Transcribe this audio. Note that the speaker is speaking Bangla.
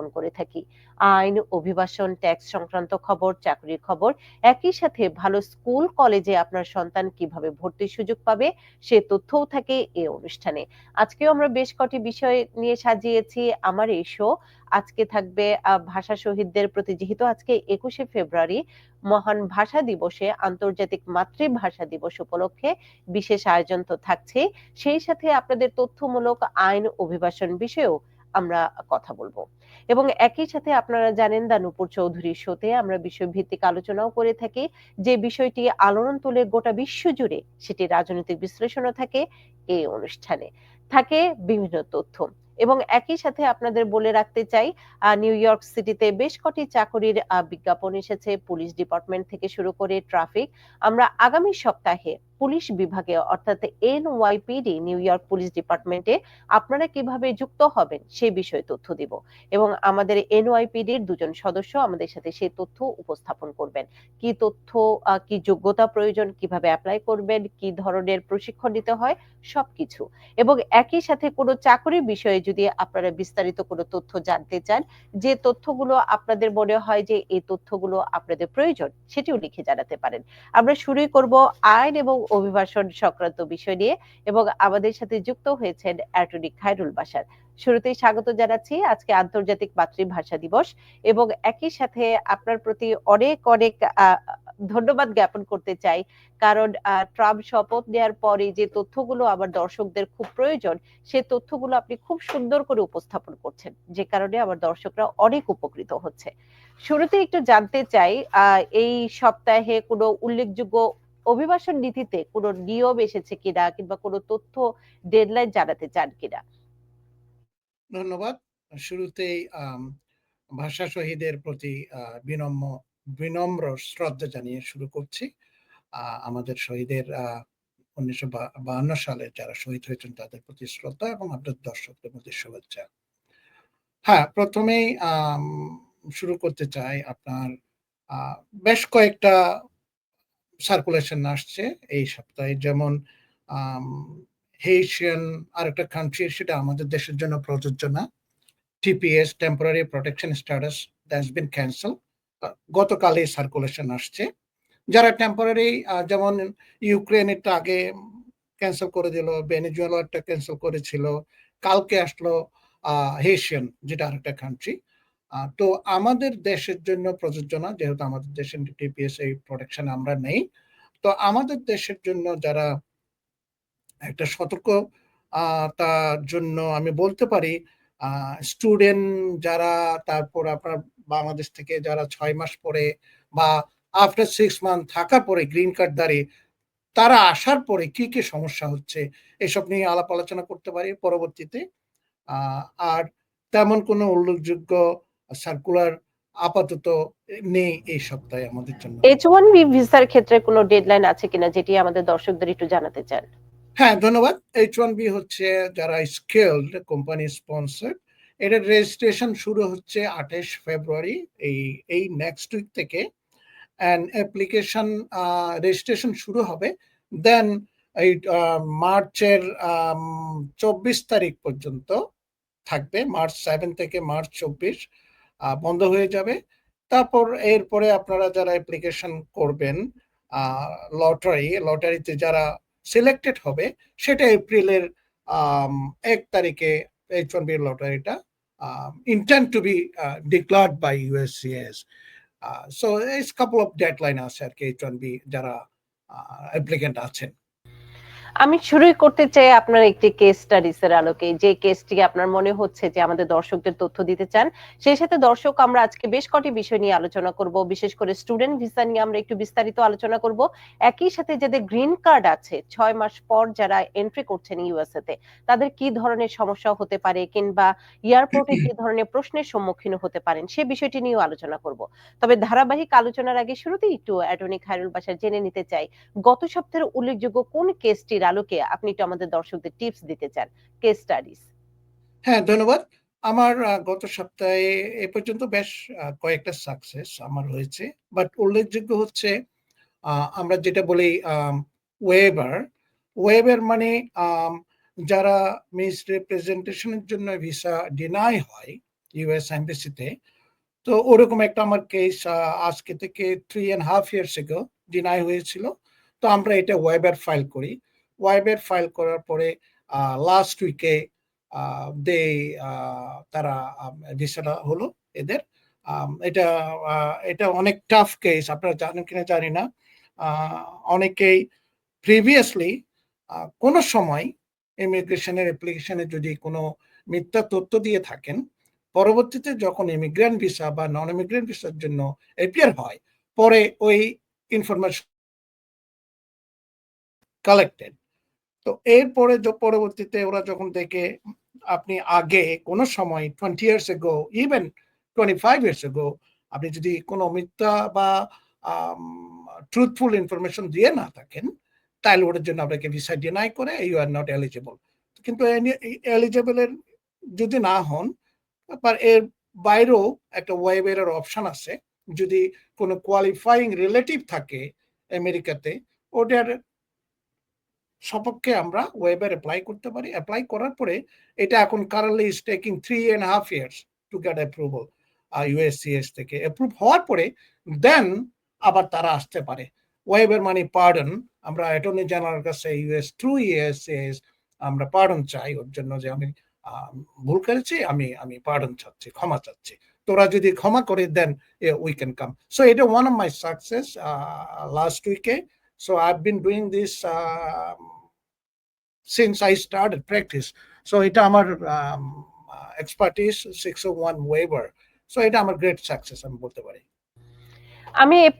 উপস্থাপন করে থাকি। আইন, অভিবাসন ট্যাক্স সংক্রান্ত খবর, চাকরির খবর, একই সাথে ভালো স্কুল, কলেজে আপনার সন্তান কীভাবে ভর্তির সুযোগ পাবে, সে তথ্যও থাকে এই অনুষ্ঠানে। আজকেও আমরা বেশ কটি বিষয় নিয়ে সাজিয়েছি। আমার এই শো আজকে থাকবে ভাষা শহীদদের প্রতি যেহেতু আজকে একুশে ফেব্রুয়ারি, মহান ভাষা দিবসে, আন্তর্জাতিক মাতৃভাষা দিবস উপলক্ষে বিশেষ আয়োজন তো থাকছে সেই সাথে আপনাদের তথ্যমূলক আইন, অভিবাসন বিষয়েও আমরা কথা বলব। এবং একই সাথে আপনারা জানেন দা নূপুর চৌধুরীর শোতে আমরা বিষয়ভিত্তিক আলোচনাও করে থাকি, যে বিষয়টি আলোড়ন তোলে গোটা বিশ্ব জুড়ে সেটি রাজনৈতিক বিশ্লেষণও থাকে এই অনুষ্ঠানে। থাকে বিভিন্ন তথ্য। এবং একই সাথে আপনাদের বলে রাখতে চাই নিউ ইয়র্ক সিটিতে বেশ কটি চাকরির বিজ্ঞাপন এসেছে। পুলিশ ডিপার্টমেন্ট থেকে শুরু করে ট্রাফিক। আমরা আগামী সপ্তাহে পুলিশ বিভাগে, অর্থাৎ এনওয়াইপিডি নিউ ইয়র্ক পুলিশ ডিপার্টমেন্টে আপনারা কীভাবে যুক্ত হবেন সেই বিষয়ে তথ্য দিব। এবং আমাদের এনওয়াইপিডির দুজন সদস্য আমাদের সাথে সেই তথ্য উপস্থাপন করবেন। কি তথ্য কি যোগ্যতা প্রয়োজন, কীভাবে অ্যাপ্লাই করবেন, কি ধরনের প্রশিক্ষণ নিতে হয়, সবকিছু। এবং একই সাথে কোনো চাকরির বিষয়ে যদি আপনারা বিস্তারিত কোনো তথ্য জানতে চান, যে তথ্যগুলো আপনাদের মনে হয় যে এই তথ্যগুলো আপনাদের প্রয়োজন, সেটিও লিখে জানাতে পারেন। আমরা শুরুই করব আইন এবং অভিবাসন সংক্রান্ত বিষয় নিয়ে এবং আমাদের সাথে যুক্ত হয়েছেন অ্যাটর্নি খায়রুল বাসার শুরুতেই স্বাগত জানাচ্ছি আজকে আন্তর্জাতিক মাতৃভাষা দিবস এবং একই সাথে আপনার প্রতি অনেক অনেক ধন্যবাদ জ্ঞাপন করতে চাই। কারণ ট্রাম্প শপথ নেওয়ার পরে যে তথ্যগুলো আমার দর্শকদের খুব প্রয়োজন, সে তথ্যগুলো আপনি খুব সুন্দর করে উপস্থাপন করছেন, যে কারণে আমার দর্শকরা অনেক উপকৃত হচ্ছে। শুরুতে একটু জানতে চাই এই সপ্তাহে কোনো উল্লেখযোগ্য অভিবাসন নীতিতে কোনো নিয়ম এসেছে কিনা কিংবা কোনো তথ্য ডেডলাইন জানাতে চান কিনা? ধন্যবাদ। শুরুতেই ভাষা শহীদের প্রতি বিনম্র বিনম্র শ্রদ্ধা জানিয়ে শুরু করছি। আমাদের শহীদের উনিশশো বাহান্ন সালে যারা শহীদ হয়েছেন তাদের প্রতি শ্রদ্ধা এবং আপনাদের দর্শকদের প্রতি শুভেচ্ছা। হ্যাঁ প্রথমেই শুরু করতে চাই আপনার বেশ কয়েকটা সার্কুলেশন আসছে এই সপ্তাহে। যেমন হেইশিয়ান আরেকটা কান্ট্রি সেটা আমাদের দেশের জন্য প্রযোজ্য না। TPS temporary protection status that's been cancel গতকালই সার্কুলেশন আসছে। যারা টেম্পোরারি যেমন ইউক্রেনেরটা আগে ক্যান্সেল করে দিল ভেনেজুয়েলারটা ক্যান্সেল করেছিল, কালকে আসলো হেশিয়ান যেটা আরেকটা কান্ট্রি তো আমাদের দেশের জন্য প্রযোজ্য না যেহেতু আমাদের দেশের টিপিএস এই প্রোটেকশন আমরা নেই, তো আমাদের দেশের জন্য যারা একটা সতর্ক তার জন্য আমি বলতে পারি স্টুডেন্ট যারা, তারপর আপনার বাংলাদেশ থেকে যারা ছয় মাস পরে বা আফটার সিক্স মান্থ থাকার পরে গ্রিন কার্ড দাঁড়িয়ে তারা আসার পরে কি কি সমস্যা হচ্ছে, এসব নিয়ে আলাপ আলোচনা করতে পারি পরবর্তীতে। আর তেমন কোনো উল্লেখযোগ্য সার্কুলার আপাতত নেই এই সপ্তাহে আমাদের জন্য। এইচ ওয়ান বি ভিসার ক্ষেত্রে কোনো ডেডলাইন আছে কিনা যেটি আমাদের দর্শকদের একটু জানাতে চান? হ্যাঁ ধন্যবাদ। এইচ ওয়ান বি হচ্ছে যারা স্কিলড কোম্পানি স্পন্সর এটার রেজিস্ট্রেশন শুরু হচ্ছে আঠাশ ফেব্রুয়ারি এই এই নেক্সট উইক থেকে। অ্যান্ড অ্যাপ্লিকেশন রেজিস্ট্রেশন শুরু হবে। দেন এই মার্চের চব্বিশ তারিখ পর্যন্ত থাকবে। মার্চ সেভেন থেকে মার্চ চব্বিশ। বন্ধ হয়ে যাবে। তারপর এরপরে আপনারা যারা অ্যাপ্লিকেশন করবেন লটারি লটারিতে যারা সিলেক্টেড হবে, সেটা এপ্রিলের এক তারিখে H one B লটারিটা intent to be declared by USCIS so এই কাপল অফ ডেডলাইন আছে আর কি এইচ ওয়ান বি যারা অ্যাপ্লিকেন্ট আছেন। আমি শুরুই করতে চাই আপনার একটি কেস স্টাডিজ এর আলোকে। যে কেসটি আপনার মনে হচ্ছে যে আমাদের দর্শকদের তথ্য দিতে চান, সেই সাথে দর্শক আমরা আজকে বেশ কটি বিষয় নিয়ে আলোচনা করব। বিশেষ করে স্টুডেন্ট ভিসা নিয়ে আমরা একটু বিস্তারিত আলোচনা করব। একই সাথে যাদের গ্রিন কার্ড আছে, ছয় মাস পর যারা এন্ট্রি করছেন ইউএসএ তে, তাদের কি ধরনের সমস্যা হতে পারে কিংবা এয়ারপোর্টে কি ধরনের প্রশ্নের সম্মুখীন হতে পারেন, সে বিষয়টি নিয়েও আলোচনা করব। তবে ধারাবাহিক আলোচনার আগে শুরুতেই একটু অ্যাটর্নি খায়রুল বাসার জেনে নিতে চাই, গত সপ্তাহের উল্লেখযোগ্য কোন কেসটি এর আলোকে আপনি একটু আমাদের দর্শকদের টিপস দিতে চান কেস স্টাডিজ হ্যাঁ ধন্যবাদ। আমার গত সপ্তাহে এ পর্যন্ত বেশ কয়েকটা সাকসেস আমার হয়েছে। বাট উল্লেখযোগ্য হচ্ছে আমরা যেটা বলি ওয়েবার ওয়েবার মানে যারা মিস রিপ্রেজেন্টেশনের জন্য ভিসা ডিনাই হয় ইউএস এমবেসিতে তো ওরকম একটা আমার কেস আজকে থেকে three and half years ago deny হয়েছিল। তো আমরা এটা ওয়েবার ফাইল করি। ওয়েবের ফাইল করার পরে লাস্ট উইকে দে তারা ভিসাটা হলো এদের। এটা এটা অনেক টাফ কেস আপনারা জানেন কিনা জানি না। অনেকেই প্রিভিয়াসলি কোনো সময় ইমিগ্রেশনের অ্যাপ্লিকেশনে যদি কোনো মিথ্যা তথ্য দিয়ে থাকেন, পরবর্তীতে যখন ইমিগ্রেন্ট ভিসা বা নন ইমিগ্রেন্ট ভিসার জন্য এপিয়ার হয়, পরে ওই ইনফরমেশন কালেক্টেড তো এরপরে পরবর্তীতে ওরা যখন দেখে আপনি আগে কোনো সময় twenty years ago even twenty five years ago আপনি যদি কোনো মিথ্যা বা ট্রুথফুল ইনফরমেশন দিয়ে না থাকেন, তাহলে ওটার জন্য আপনাকে ভিসা ডিনাই করে ইউ আর নট এলিজিবল কিন্তু এলিজিবলের যদি না হন বা এর বাইরেও একটা ওয়েবের অপশন আছে। যদি কোনো কোয়ালিফাইং রিলেটিভ থাকে আমেরিকাতে ওটার সপক্ষে আমরা ওয়েবের অ্যাপ্লাই করতে পারি। অ্যাপ্লাই করার পরে এটা এখন currently is taking three and half years to get approval USCIS থেকে। অ্যাপ্রুভ হওয়ার পরে দেন আবার তারা আসতে পারে। ওয়েবের মানে পার্ডন আমরা অ্যাটর্নি জেনারেল কাছে ইউএস থ্রু ইউএসসিএস আমরা পার্ডন চাই। ওর জন্য যে আমি ভুল করেছি, আমি আমি পার্ডন চাচ্ছি, ক্ষমা চাচ্ছি। তোরা যদি ক্ষমা করে দেন উই ক্যান কাম সো এটা one of my success last উইকে So I've been doing this um, since I started practice. So এটা আমার um, expertise 601 waiver. So এটা আমার great success আমি বলতে পারি। আমি